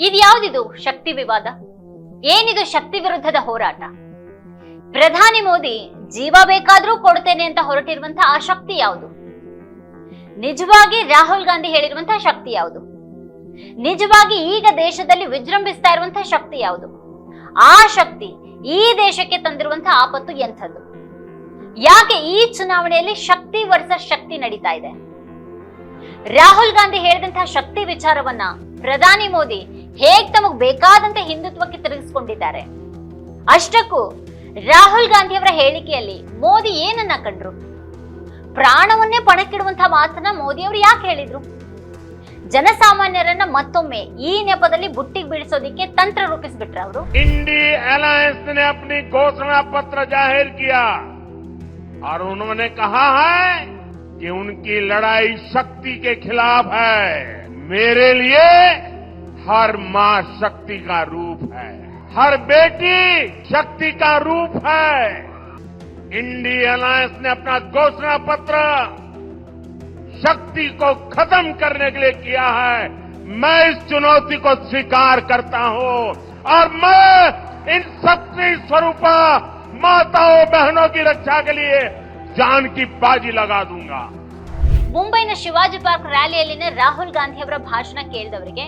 ಇದ್ಯಾವ್ದಿದು ಶಕ್ತಿ ವಿವಾದ? ಏನಿದು ಶಕ್ತಿ ವಿರುದ್ಧದ ಹೋರಾಟ? ಪ್ರಧಾನಿ ಮೋದಿ, ಜೀವ ಬೇಕಾದ್ರೂ ಕೊಡ್ತೇನೆ ಅಂತ ಹೊರಟಿರುವಂತಹ ಆ ಶಕ್ತಿ ಯಾವುದು? ನಿಜವಾಗಿ ರಾಹುಲ್ ಗಾಂಧಿ ಹೇಳಿರುವಂತಹ ಶಕ್ತಿ ಯಾವುದು? ನಿಜವಾಗಿ ಈಗ ದೇಶದಲ್ಲಿ ವಿಜೃಂಭಿಸ್ತಾ ಇರುವಂತಹ ಶಕ್ತಿ ಯಾವುದು? ಆ ಶಕ್ತಿ ಈ ದೇಶಕ್ಕೆ ತಂದಿರುವಂತಹ ಆಪತ್ತು ಎಂಥದ್ದು? ಯಾಕೆ ಈ ಚುನಾವಣೆಯಲ್ಲಿ ಶಕ್ತಿ ವರ್ಸಸ್ ಶಕ್ತಿ ನಡೀತಾ ಇದೆ? ರಾಹುಲ್ ಗಾಂಧಿ ಹೇಳಿದಂತಹ ಶಕ್ತಿ ವಿಚಾರವನ್ನ ಪ್ರಧಾನಿ ಮೋದಿ ಹೇಗ್ ತಮಗ್ ಬೇಕಾದಂತೆ ಹಿಂದುತ್ವಕ್ಕೆ ತಿರುಗಿಸ್ಕೊಂಡಿದ್ದಾರೆ ಅಷ್ಟಕ್ಕೂ ರಾಹುಲ್ ಗಾಂಧಿ ಅವರ ಹೇಳಿಕೆಯಲ್ಲಿ ಮೋದಿ ಏನನ್ನ ಕಂಡ್ರು ಪ್ರಾಣವನ್ನೇ ಪಣಕ್ಕಿಡುವಂತಹ ಮಾತನ್ನ ಮೋದಿ ಅವರು ಯಾಕೆ ಹೇಳಿದ್ರು ಜನಸಾಮಾನ್ಯರನ್ನ ಮತ್ತೊಮ್ಮೆ ಈ ನೆಪದಲ್ಲಿ ಬುಟ್ಟಿಗೆ ಬೀಳಿಸೋದಿಕ್ಕೆ ತಂತ್ರ ರೂಪಿಸ್ಬಿಟ್ರ ಅವರು इंडी अलायंस ने अपनी घोषणा पत्र जाहिर किया और उन्होंने कहा है कि उनकी लड़ाई शक्ति के खिलाफ है मेरे लिए हर मां शक्ति का रूप है हर बेटी शक्ति का रूप है इंडी अलायंस ने अपना घोषणा पत्र शक्ति को खत्म करने के लिए किया है मैं इस चुनौती को स्वीकार करता हूं और मैं इन शक्ति स्वरूपा माताओं बहनों की रक्षा के लिए जान की बाजी लगा दूंगा ಮುಂಬೈನ ಶಿವಾಜಿ ಪಾರ್ಕ್ ರ್ಯಾಲಿಯಲ್ಲಿನ ರಾಹುಲ್ ಗಾಂಧಿ ಅವರ ಭಾಷಣ ಕೇಳಿದವರಿಗೆ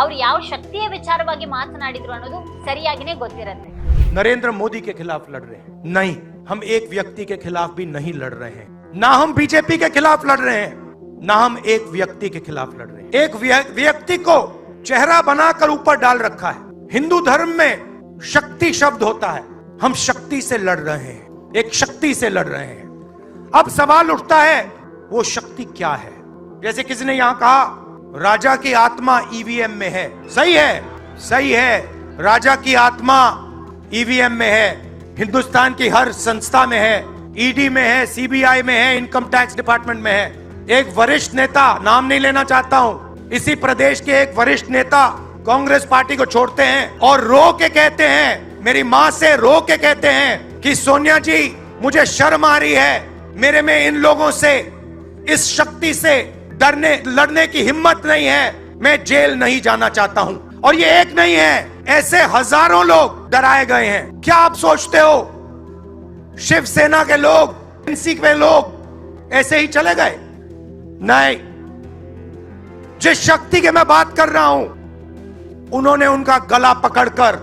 ಅವ್ರು ಯಾವ ಶಕ್ತಿಯ ವಿಚಾರವಾಗಿ ಮಾತನಾಡಿದ್ರು ಅನ್ನೋದು ಸರಿಯಾಗಿನೇ ಗೊತ್ತಿರತ್ತೆ नरेंद्र मोदी के खिलाफ लड़ रहे हैं नहीं हम एक व्यक्ति के खिलाफ भी नहीं लड़ रहे हैं ना हम बीजेपी के खिलाफ लड़ रहे हैं ना हम एक व्यक्ति के खिलाफ लड़ रहे हैं एक व्य- व्यक्ति को चेहरा बनाकर ऊपर डाल रखा है हिंदू धर्म में शक्ति शब्द होता है हम शक्ति से लड़ रहे हैं एक शक्ति से लड़ रहे हैं अब सवाल उठता है वो शक्ति क्या है जैसे किसी ने यहां कहा राजा की आत्मा ईवीएम में है। सही है? सही है। राजा की आत्मा ईवीएम में है। हिंदुस्तान की हर संस्था में है। ईडी में है सीबीआई में है इनकम टैक्स डिपार्टमेंट में है। एक वरिष्ठ नेता, नाम नहीं लेना चाहता हूँ। इसी प्रदेश के एक वरिष्ठ नेता कांग्रेस पार्टी को छोड़ते हैं और रो के कहते हैं, मेरी माँ से रो के कहते हैं कि, सोनिया जी, मुझे शर्म आ रही है। मेरे में इन लोगों से, इस शक्ति से डरने, लड़ने की हिम्मत नहीं है। मैं जेल नहीं जाना चाहता हूँ। और ये एक नहीं है। ऐसे हज़ारों लोग डराए गए हैं। क्या आप सोचते हो? शिवसेना के लोग, एनसी के लोग ऐसे ही चले गए? नहीं। जिस शक्ति की मैं बात कर रहा हूँ, उन्होंने उनका गला पकड़कर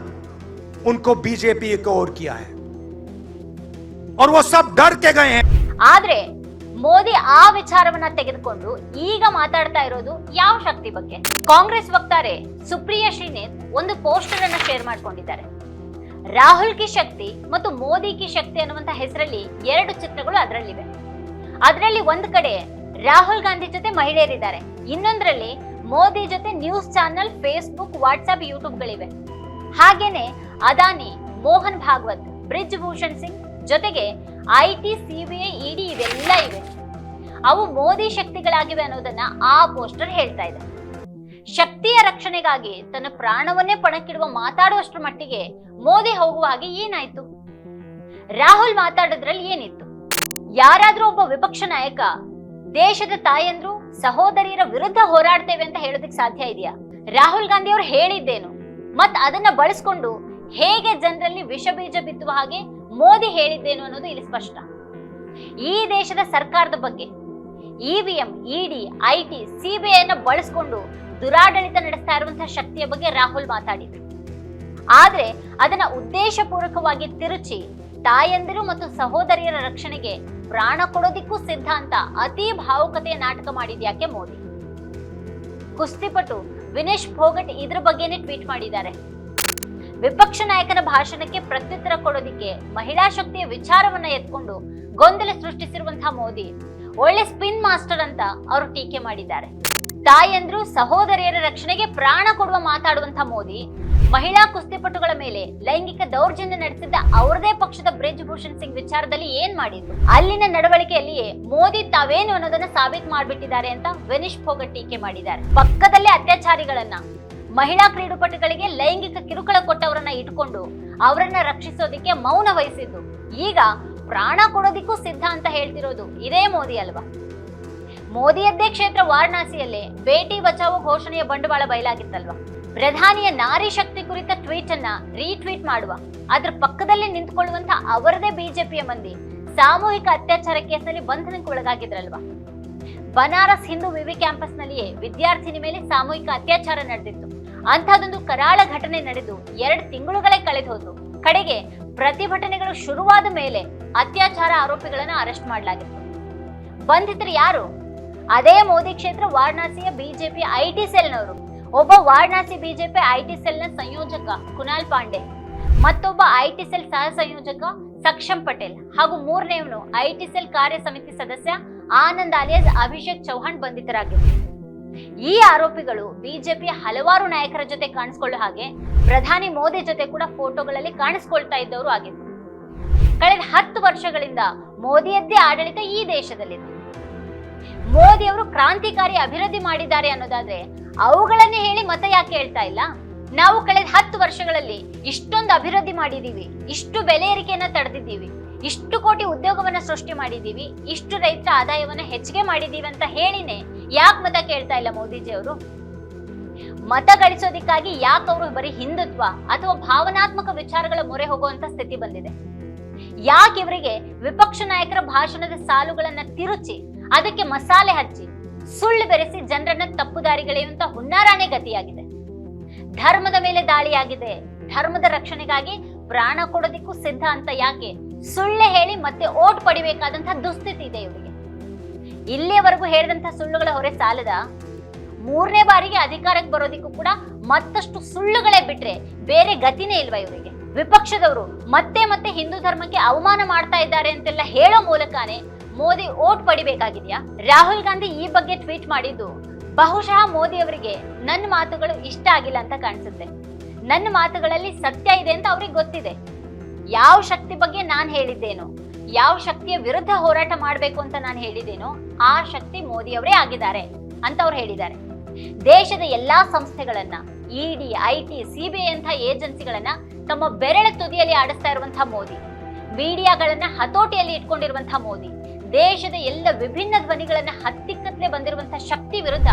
उनको बीजेपी को ओर किया है। और वो सब डर के गए हैं। आदरे ಮೋದಿ ಆ ವಿಚಾರವನ್ನ ತೆಗೆದುಕೊಂಡು ಈಗ ಮಾತಾಡ್ತಾ ಇರೋದು ಯಾವ ಶಕ್ತಿ ಬಗ್ಗೆ? ಕಾಂಗ್ರೆಸ್ ವಕ್ತಾರೆ ಸುಪ್ರಿಯಾ ಶ್ರೀನೇತ್ ಒಂದು ಪೋಸ್ಟರ್ ಅನ್ನ ಶೇರ್ ಮಾಡ್ಕೊಂಡಿದ್ದಾರೆ. ರಾಹುಲ್ ಕಿ ಶಕ್ತಿ ಮತ್ತು ಮೋದಿ ಕಿ ಶಕ್ತಿ ಅನ್ನುವಂತ ಹೆಸರಲ್ಲಿ ಎರಡು ಚಿತ್ರಗಳು ಅದರಲ್ಲಿವೆ. ಅದರಲ್ಲಿ ಒಂದು ಕಡೆ ರಾಹುಲ್ ಗಾಂಧಿ ಜೊತೆ ಮಹಿಳೆಯರಿದ್ದಾರೆ. ಇನ್ನೊಂದರಲ್ಲಿ ಮೋದಿ ಜೊತೆ ನ್ಯೂಸ್ ಚಾನೆಲ್, ಫೇಸ್ಬುಕ್ ವಾಟ್ಸ್ಆಪ್ ಯೂಟ್ಯೂಬ್ಗಳಿವೆ. ಹಾಗೇನೆ ಅದಾನಿ, ಮೋಹನ್ ಭಾಗವತ್ ಬ್ರಿಜ್ ಭೂಷಣ್ ಸಿಂಗ್ ಜೊತೆಗೆ ಐಟಿ ಸಿಬಿಐ ಇಡಿ ಇವೆಲ್ಲ ಇವೆ ಅವು ಮೋದಿ ಶಕ್ತಿಗಳಾಗಿವೆ ಅನ್ನೋದನ್ನ ಆ ಪೋಸ್ಟರ್ ಹೇಳ್ತಾ ಇದೆ. ಶಕ್ತಿಯ ರಕ್ಷಣೆಗಾಗಿ ತನ್ನ ಪ್ರಾಣವನ್ನೇ ಪಣಕ್ಕಿಡುವ ಮಾತಾಡುವಷ್ಟರ ಮಟ್ಟಿಗೆ ಮೋದಿ ಹೋಗುವ ಹಾಗೆ ಏನಾಯ್ತು? ರಾಹುಲ್ ಮಾತಾಡೋದ್ರಲ್ಲಿ ಏನಿತ್ತು? ಯಾರಾದ್ರೂ ಒಬ್ಬ ವಿಪಕ್ಷ ನಾಯಕ, ದೇಶದ ತಾಯಂದ್ರು, ಸಹೋದರಿಯರ ವಿರುದ್ಧ ಹೋರಾಡ್ತೇವೆ ಅಂತ ಹೇಳೋದಕ್ಕೆ ಸಾಧ್ಯ ಇದೆಯಾ? ರಾಹುಲ್ ಗಾಂಧಿ ಅವರು ಹೇಳಿದ್ದೇನು? ಮತ್ ಅದನ್ನ ಬಳಸ್ಕೊಂಡು ಹೇಗೆ ಜನರಲ್ಲಿ ವಿಷ ಬೀಜ ಬಿತ್ತುವ ಹಾಗೆ ಮೋದಿ ಹೇಳಿದ್ದೇನು ಅನ್ನೋದು ಇಲ್ಲಿ ಸ್ಪಷ್ಟ. ಈ ದೇಶದ ಸರ್ಕಾರದ ಬಗ್ಗೆ ಇವಿಎಂ, ಇಡಿ, ಐಟಿ ಸಿಬಿಐನ ಬಳಸ್ಕೊಂಡು ದುರಾಡಳಿತ ನಡೆಸ್ತಾ ಇರುವಂತಹ ಶಕ್ತಿಯ ಬಗ್ಗೆ ರಾಹುಲ್ ಮಾತಾಡಿದ್ರು. ಆದ್ರೆ ಅದನ್ನ ಉದ್ದೇಶಪೂರ್ವಕವಾಗಿ ತಿರುಚಿ ತಾಯಂದಿರು ಮತ್ತು ಸಹೋದರಿಯರ ರಕ್ಷಣೆಗೆ ಪ್ರಾಣ ಕೊಡೋದಿಕ್ಕೂ ಸಿದ್ಧ ಅಂತ ಅತಿ ಭಾವುಕತೆಯ ನಾಟಕ ಮಾಡಿದ್ಯಾಕೆ ಮೋದಿ? ಕುಸ್ತಿಪಟು ವಿನೇಶ್ ಫೋಗಟ್ ಇದ್ರ ಬಗ್ಗೆನೇ ಟ್ವೀಟ್ ಮಾಡಿದ್ದಾರೆ. ವಿಪಕ್ಷ ನಾಯಕನ ಭಾಷಣಕ್ಕೆ ಪ್ರತ್ಯುತ್ತರ ಕೊಡೋದಿಕ್ಕೆ ಮಹಿಳಾ ಶಕ್ತಿಯ ವಿಚಾರವನ್ನ ಎತ್ಕೊಂಡು ಗೊಂದಲ ಸೃಷ್ಟಿಸಿರುವಂತಹ ಮೋದಿ ಒಳ್ಳೆ ಸ್ಪಿನ್ ಮಾಸ್ಟರ್ ಅಂತ ಅವರು ಟೀಕೆ ಮಾಡಿದ್ದಾರೆ. ತಾಯಂದ್ರು ಸಹೋದರಿಯರ ರಕ್ಷಣೆಗೆ ಪ್ರಾಣ ಕೊಡುವ ಮಾತಾಡುವಂತ ಮೋದಿ, ಮಹಿಳಾ ಕುಸ್ತಿಪಟುಗಳ ಮೇಲೆ ಲೈಂಗಿಕ ದೌರ್ಜನ್ಯ ನಡೆಸಿದ್ದ ಅವರದೇ ಪಕ್ಷದ ಬ್ರಿಜ್ ಭೂಷಣ್ ಸಿಂಗ್ ವಿಚಾರದಲ್ಲಿ ಏನ್ ಮಾಡಿದ್ರು? ಅಲ್ಲಿನ ನಡವಳಿಕೆಯಲ್ಲಿಯೇ ಮೋದಿ ತಾವೇನು ಅನ್ನೋದನ್ನ ಸಾಬೀತು ಮಾಡ್ಬಿಟ್ಟಿದ್ದಾರೆ ಅಂತ ವಿನಿಶ್ ಫೋಗಟ್ ಟೀಕೆ ಮಾಡಿದ್ದಾರೆ. ಪಕ್ಕದಲ್ಲೇ ಅತ್ಯಾಚಾರಿಗಳನ್ನ, ಮಹಿಳಾ ಕ್ರೀಡಾಪಟುಗಳಿಗೆ ಲೈಂಗಿಕ ಕಿರುಕುಳ ಕೊಟ್ಟವರನ್ನ ಇಟ್ಕೊಂಡು ಅವರನ್ನ ರಕ್ಷಿಸೋದಿಕ್ಕೆ ಮೌನ ವಹಿಸಿದ್ದು. ಈಗ ಪ್ರಾಣ ಕೊಡೋದಿಕ್ಕೂ ಸಿದ್ಧ ಅಂತ ಹೇಳ್ತಿರೋದು ಇದೇ ಮೋದಿ ಅಲ್ವಾ? ಮೋದಿಯದ್ದೇ ಕ್ಷೇತ್ರ ವಾರಣಾಸಿಯಲ್ಲೇ ಬೇಟಿ ಬಚಾವೋ ಘೋಷಣೆಯ ಬಂಡವಾಳ ಬಯಲಾಗಿತ್ತಲ್ವಾ? ಪ್ರಧಾನಿಯ ನಾರಿ ಶಕ್ತಿ ಕುರಿತ ಟ್ವೀಟ್ ಅನ್ನ ರೀಟ್ವೀಟ್ ಮಾಡುವ, ಅದ್ರ ಪಕ್ಕದಲ್ಲಿ ನಿಂತ್ಕೊಳ್ಳುವಂತ ಅವರದೇ ಬಿಜೆಪಿಯ ಮಂದಿ ಸಾಮೂಹಿಕ ಅತ್ಯಾಚಾರ ಕೇಸಲ್ಲಿ ಬಂಧನಕ್ಕೆ ಒಳಗಾಗಿದ್ರಲ್ವಾ? ಬನಾರಸ್ ಹಿಂದೂ ವಿವಿ ಕ್ಯಾಂಪಸ್ ನಲ್ಲಿಯೇ ವಿದ್ಯಾರ್ಥಿನಿ ಮೇಲೆ ಸಾಮೂಹಿಕ ಅತ್ಯಾಚಾರ ನಡೆದಿತ್ತು. ಅಂತಹದೊಂದು ಕರಾಳ ಘಟನೆ ನಡೆದು ಎರಡು ತಿಂಗಳುಗಳೇ ಕಳೆದು ಹೋದ್ರು ಕಡೆಗೆ ಪ್ರತಿಭಟನೆಗಳು ಶುರುವಾದ ಮೇಲೆ ಅತ್ಯಾಚಾರ ಆರೋಪಿಗಳನ್ನು ಅರೆಸ್ಟ್ ಮಾಡಲಾಗಿತ್ತು. ಬಂಧಿತರು ಯಾರು? ಅದೇ ಮೋದಿ ಕ್ಷೇತ್ರ ವಾರಣಾಸಿಯ ಬಿಜೆಪಿ ಐಟಿ ಸೆಲ್ನವರು. ಒಬ್ಬ ವಾರಣಾಸಿ ಬಿಜೆಪಿ ಐಟಿ ಸೆಲ್ನ ಸಂಯೋಜಕ ಕುನಾಲ್ ಪಾಂಡೆ. ಮತ್ತೊಬ್ಬ ಐಟಿ ಸೆಲ್ ಸಹ ಸಂಯೋಜಕ ಸಕ್ಷಮ್ ಪಟೇಲ್. ಹಾಗೂ ಮೂರನೇವನು ಐಟಿ ಸೆಲ್ ಕಾರ್ಯ ಸಮಿತಿ ಸದಸ್ಯ ಆನಂದ್ ಅಲಿಯಾಸ್ ಅಭಿಷೇಕ್ ಚೌಹಾಣ್ ಬಂಧಿತರಾಗಿದ್ದರು ಈ ಆರೋಪಿಗಳು ಬಿಜೆಪಿ ಹಲವಾರು ನಾಯಕರ ಜೊತೆ ಕಾಣಿಸ್ಕೊಳ್ಳೋ ಹಾಗೆ ಪ್ರಧಾನಿ ಮೋದಿ ಜೊತೆ ಕೂಡ ಫೋಟೋಗಳಲ್ಲಿ ಕಾಣಿಸ್ಕೊಳ್ತಾ ಇದ್ದವರು ಆಗಿದ್ರು. ಕಳೆದ ಹತ್ತು ವರ್ಷಗಳಿಂದ ಮೋದಿಯದ್ದೇ ಆಡಳಿತ ಈ ದೇಶದಲ್ಲಿದೆ. ಮೋದಿ ಅವರು ಕ್ರಾಂತಿಕಾರಿ ಅಭಿವೃದ್ಧಿ ಮಾಡಿದ್ದಾರೆ ಅನ್ನೋದಾದ್ರೆ ಅವುಗಳನ್ನೇ ಹೇಳಿ ಮತ ಯಾಕೆ ಹೇಳ್ತಾ ಇಲ್ಲ? ನಾವು ಕಳೆದ ಹತ್ತು ವರ್ಷಗಳಲ್ಲಿ ಇಷ್ಟೊಂದು ಅಭಿವೃದ್ಧಿ ಮಾಡಿದೀವಿ ಇಷ್ಟು ಬೆಲೆ ಏರಿಕೆಯನ್ನ ತಡೆದಿದ್ದೀವಿ, ಇಷ್ಟು ಕೋಟಿ ಉದ್ಯೋಗವನ್ನ ಸೃಷ್ಟಿ ಮಾಡಿದೀವಿ ಇಷ್ಟು ರೈತರ ಆದಾಯವನ್ನ ಹೆಚ್ಚಿಗೆ ಮಾಡಿದೀವಿ ಅಂತ ಹೇಳಿನೇ ಯಾಕೆ ಮತ ಕೇಳ್ತಾ ಇಲ್ಲ ಮೋದಿಜಿ ಅವರು? ಮತ ಗಳಿಸೋದಿಕ್ಕಾಗಿ ಯಾಕೆ ಅವರು ಬರೀ ಹಿಂದುತ್ವ ಅಥವಾ ಭಾವನಾತ್ಮಕ ವಿಚಾರಗಳ ಮೊರೆ ಹೋಗುವಂತ ಸ್ಥಿತಿ ಬಂದಿದೆ? ಯಾಕೆ ಇವರಿಗೆ ವಿಪಕ್ಷ ನಾಯಕರ ಭಾಷಣದ ಸಾಲುಗಳನ್ನ ತಿರುಚಿ, ಅದಕ್ಕೆ ಮಸಾಲೆ ಹಚ್ಚಿ, ಸುಳ್ಳು ಬೆರೆಸಿ ಜನರನ್ನ ತಪ್ಪುದಾರಿಗಳೆಯುವಂತ ಹುನ್ನಾರಾನೇ ಗತಿಯಾಗಿದೆ. ಧರ್ಮದ ಮೇಲೆ ದಾಳಿಯಾಗಿದೆ. ಧರ್ಮದ ರಕ್ಷಣೆಗಾಗಿ ಪ್ರಾಣ ಕೊಡೋದಿಕ್ಕೂ ಸಿದ್ಧ ಅಂತ ಯಾಕೆ ಸುಳ್ಳೆ ಹೇಳಿ ಮತ್ತೆ ಓಟ್ ಪಡಿಬೇಕಾದಂತಹ ದುಸ್ಥಿತಿ ಇದೆ ಇವರಿಗೆ. ಇಲ್ಲಿಯವರೆಗೂ ಹೇಳಿದಂತ ಸುಳ್ಳುಗಳ ಹೊರೆ ಸಾಲದ ಮೂರನೇ ಬಾರಿಗೆ ಅಧಿಕಾರಕ್ಕೆ ಬರೋದಿಕ್ಕೂ ಕೂಡ ಮತ್ತಷ್ಟು ಸುಳ್ಳುಗಳೇ ಬಿಟ್ರೆ ಬೇರೆ ಗತಿನೇ ಇಲ್ವಾ ಇವರಿಗೆ? ವಿಪಕ್ಷದವರು ಮತ್ತೆ ಮತ್ತೆ ಹಿಂದೂ ಧರ್ಮಕ್ಕೆ ಅವಮಾನ ಮಾಡ್ತಾ ಇದ್ದಾರೆ ಅಂತೆಲ್ಲ ಹೇಳೋ ಮೂಲಕನೇ ಮೋದಿ ಓಟ್ ಪಡಿಬೇಕಾಗಿದೆಯಾ? ರಾಹುಲ್ ಗಾಂಧಿ ಈ ಬಗ್ಗೆ ಟ್ವೀಟ್ ಮಾಡಿದ್ದು, ಬಹುಶಃ ಮೋದಿ ಅವರಿಗೆ ನನ್ನ ಮಾತುಗಳು ಇಷ್ಟ ಆಗಿಲ್ಲ ಅಂತ ಕಾಣಿಸುತ್ತೆ. ನನ್ನ ಮಾತುಗಳಲ್ಲಿ ಸತ್ಯ ಇದೆ ಅಂತ ಅವ್ರಿಗೆ ಗೊತ್ತಿದೆ. ಯಾವ ಶಕ್ತಿ ಬಗ್ಗೆ ನಾನು ಹೇಳಿದ್ದೇನೋ, ಯಾವ ಶಕ್ತಿಯ ವಿರುದ್ಧ ಹೋರಾಟ ಮಾಡಬೇಕು ಅಂತ ನಾನು ಹೇಳಿದ್ದೇನೋ, ಆ ಶಕ್ತಿ ಮೋದಿ ಅವರೇ ಆಗಿದ್ದಾರೆ ಅಂತ ಅವ್ರು ಹೇಳಿದ್ದಾರೆ. ದೇಶದ ಎಲ್ಲಾ ಸಂಸ್ಥೆಗಳನ್ನ ಇಡಿ ಐಟಿ ಸಿಬಿಐ ಅಂತ ಏಜೆನ್ಸಿಗಳನ್ನ ತಮ್ಮ ಬೆರಳ ತುದಿಯಲ್ಲಿ ಆಡಿಸ್ತಾ ಇರುವಂತಹ ಮೋದಿ. ಮೀಡಿಯಾಗಳನ್ನ ಹತೋಟಿಯಲ್ಲಿ ಇಟ್ಕೊಂಡಿರುವಂತಹ ಮೋದಿ. ದೇಶದ ಎಲ್ಲ ವಿಭಿನ್ನ ಧ್ವನಿಗಳನ್ನ ಹತ್ತಿಕ್ಕತ್ಲೆ ಬಂದಿರುವಂತಹ ಶಕ್ತಿ ವಿರುದ್ಧ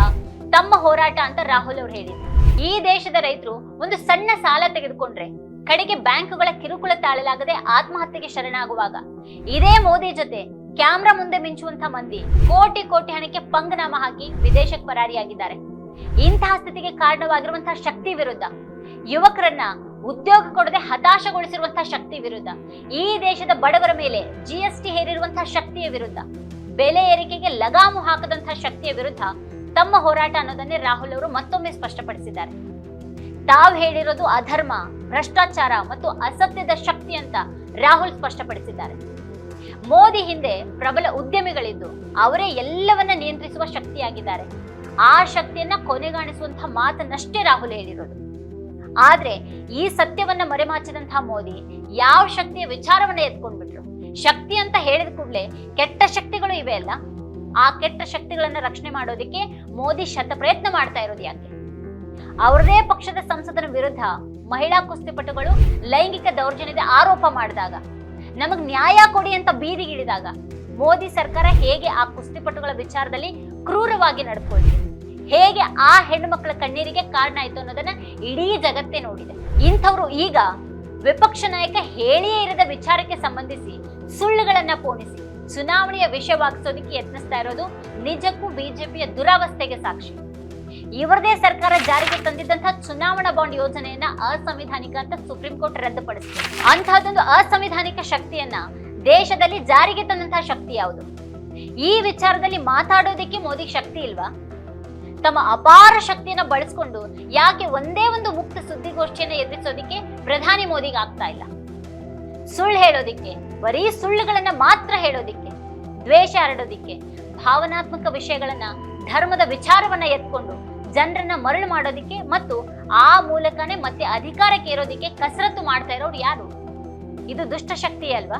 ತಮ್ಮ ಹೋರಾಟ ಅಂತ ರಾಹುಲ್ ಅವರು ಹೇಳಿದ್ರು. ಈ ದೇಶದ ರೈತರು ಒಂದು ಸಣ್ಣ ಸಾಲ ತೆಗೆದುಕೊಂಡ್ರೆ, ಕಡೆಗೆ ಬ್ಯಾಂಕುಗಳ ಕಿರುಕುಳ ತಾಳಲಾಗದೆ ಆತ್ಮಹತ್ಯೆಗೆ ಶರಣಾಗುವಾಗ, ಇದೇ ಮೋದಿ ಜೊತೆ ಕ್ಯಾಮ್ರಾ ಮುಂದೆ ಮಿಂಚುವಂತ ಮಂದಿ ಕೋಟಿ ಕೋಟಿ ಹಣಕ್ಕೆ ಪಂಗನಾಮ ಹಾಕಿ ವಿದೇಶಕ್ಕೆ ಪರಾರಿಯಾಗಿದ್ದಾರೆ. ಇಂತಹ ಸ್ಥಿತಿಗೆ ಕಾರಣವಾಗಿರುವಂತಹ ಶಕ್ತಿ ವಿರುದ್ಧ ಯುವಕರನ್ನ ಉದ್ಯೋಗ ಕೊಡದೆ ಹತಾಶಗೊಳಿಸಿರುವಂತಹ ಶಕ್ತಿ ವಿರುದ್ಧ, ಈ ದೇಶದ ಬಡವರ ಮೇಲೆ ಜಿಎಸ್ಟಿ ಹೇರಿರುವಂತಹ ಶಕ್ತಿಯ ವಿರುದ್ಧ, ಬೆಲೆ ಏರಿಕೆಗೆ ಲಗಾಮು ಹಾಕದಂತಹ ಶಕ್ತಿಯ ವಿರುದ್ಧ ತಮ್ಮ ಹೋರಾಟ ಅನ್ನೋದನ್ನೇ ರಾಹುಲ್ ಅವರು ಮತ್ತೊಮ್ಮೆ ಸ್ಪಷ್ಟಪಡಿಸಿದ್ದಾರೆ. ತಾವು ಹೇಳಿರೋದು ಅಧರ್ಮ, ಭ್ರಷ್ಟಾಚಾರ ಮತ್ತು ಅಸತ್ಯದ ಶಕ್ತಿ ಅಂತ ರಾಹುಲ್ ಸ್ಪಷ್ಟಪಡಿಸಿದ್ದಾರೆ. ಮೋದಿ ಹಿಂದೆ ಪ್ರಬಲ ಉದ್ಯಮಿಗಳಿದ್ದು, ಅವರೇ ಎಲ್ಲವನ್ನ ನಿಯಂತ್ರಿಸುವ ಶಕ್ತಿಯಾಗಿದ್ದಾರೆ. ಆ ಶಕ್ತಿಯನ್ನ ಕೊನೆಗಾಣಿಸುವಂತಹ ಮಾತನ್ನಷ್ಟೇ ರಾಹುಲ್ ಹೇಳಿರೋದು. ಆದ್ರೆ ಈ ಸತ್ಯವನ್ನ ಮರೆಮಾಚಿದಂತಹ ಮೋದಿ ಯಾವ ಶಕ್ತಿಯ ವಿಚಾರವನ್ನ ಎತ್ಕೊಂಡ್ಬಿಟ್ರು? ಶಕ್ತಿ ಅಂತ ಹೇಳಿದ ಕೂಡಲೇ ಕೆಟ್ಟ ಶಕ್ತಿಗಳು ಇವೆ ಅಲ್ಲ? ಆ ಕೆಟ್ಟ ಶಕ್ತಿಗಳನ್ನ ರಕ್ಷಣೆ ಮಾಡೋದಕ್ಕೆ ಮೋದಿ ಶತ ಪ್ರಯತ್ನ ಮಾಡ್ತಾ ಇರೋದು ಯಾಕೆ? ಅವರದೇ ಪಕ್ಷದ ಸಂಸದರ ವಿರುದ್ಧ ಮಹಿಳಾ ಕುಸ್ತಿಪಟುಗಳು ಲೈಂಗಿಕ ದೌರ್ಜನ್ಯದ ಆರೋಪ ಮಾಡಿದಾಗ, ನಮಗ್ ನ್ಯಾಯ ಕೊಡಿ ಅಂತ ಬೀದಿಗಿಳಿದಾಗ ಮೋದಿ ಸರ್ಕಾರ ಹೇಗೆ ಆ ಕುಸ್ತಿಪಟುಗಳ ವಿಚಾರದಲ್ಲಿ ಕ್ರೂರವಾಗಿ ನಡ್ಕೊಳ್ತಿದೆ ಹೇಗೆ ಆ ಹೆಣ್ಣು ಮಕ್ಕಳ ಕಣ್ಣೀರಿಗೆ ಕಾರಣ ಆಯ್ತು ಅನ್ನೋದನ್ನ ಇಡೀ ಜಗತ್ತೇ ನೋಡಿದೆ. ಇಂಥವ್ರು ಈಗ ವಿಪಕ್ಷ ನಾಯಕ ಹೇಳಿಯೇ ಇರದ ವಿಚಾರಕ್ಕೆ ಸಂಬಂಧಿಸಿ ಸುಳ್ಳುಗಳನ್ನ ಪೋಣಿಸಿ, ಚುನಾವಣೆಯ ವಿಷಯವಾಗಿಸೋದಕ್ಕೆ ಯತ್ನಿಸ್ತಾ ಇರೋದು ನಿಜಕ್ಕೂ ಬಿಜೆಪಿಯ ದುರಾವಸ್ಥೆಗೆ ಸಾಕ್ಷಿ. ಇವರದೇ ಸರ್ಕಾರ ಜಾರಿಗೆ ತಂದಿದ್ದಂತಹ ಚುನಾವಣಾ ಬಾಂಡ್ ಯೋಜನೆಯನ್ನ ಅಸಂವಿಧಾನಿಕ ಅಂತ ಸುಪ್ರೀಂ ಕೋರ್ಟ್ ರದ್ದುಪಡಿಸಿದೆ. ಅಂತಹದೊಂದು ಅಸಂವಿಧಾನಿಕ ಶಕ್ತಿಯನ್ನ ದೇಶದಲ್ಲಿ ಜಾರಿಗೆ ತಂದಂತಹ ಶಕ್ತಿ ಯಾವುದು? ಈ ವಿಚಾರದಲ್ಲಿ ಮಾತಾಡೋದಕ್ಕೆ ಮೋದಿ ಶಕ್ತಿ ಇಲ್ವಾ? ತಮ್ಮ ಅಪಾರ ಶಕ್ತಿಯನ್ನ ಬಳಸ್ಕೊಂಡು ಯಾಕೆ ಒಂದೇ ಒಂದು ಮುಕ್ತ ಸುದ್ದಿಗೋಷ್ಠಿಯನ್ನ ಎದುರಿಸೋದಿಕ್ಕೆ ಪ್ರಧಾನಿ ಮೋದಿಗೆ ಆಗ್ತಾ ಇಲ್ಲ? ಸುಳ್ಳು ಹೇಳೋದಿಕ್ಕೆ, ಬರೀ ಸುಳ್ಳುಗಳನ್ನ ಮಾತ್ರ ಹೇಳೋದಿಕ್ಕೆ, ದ್ವೇಷ ಹರಡೋದಿಕ್ಕೆ, ಭಾವನಾತ್ಮಕ ವಿಷಯಗಳನ್ನ, ಧರ್ಮದ ವಿಚಾರವನ್ನ ಎತ್ಕೊಂಡು ಜನರನ್ನ ಮರಳು ಮಾಡೋದಿಕ್ಕೆ ಮತ್ತು ಆ ಮೂಲಕನೇ ಮತ್ತೆ ಅಧಿಕಾರಕ್ಕೆ ಇರೋದಿಕ್ಕೆ ಕಸರತ್ತು ಮಾಡ್ತಾ ಇರೋರು ಯಾರು? ಇದು ದುಷ್ಟಶಕ್ತಿ ಅಲ್ವಾ?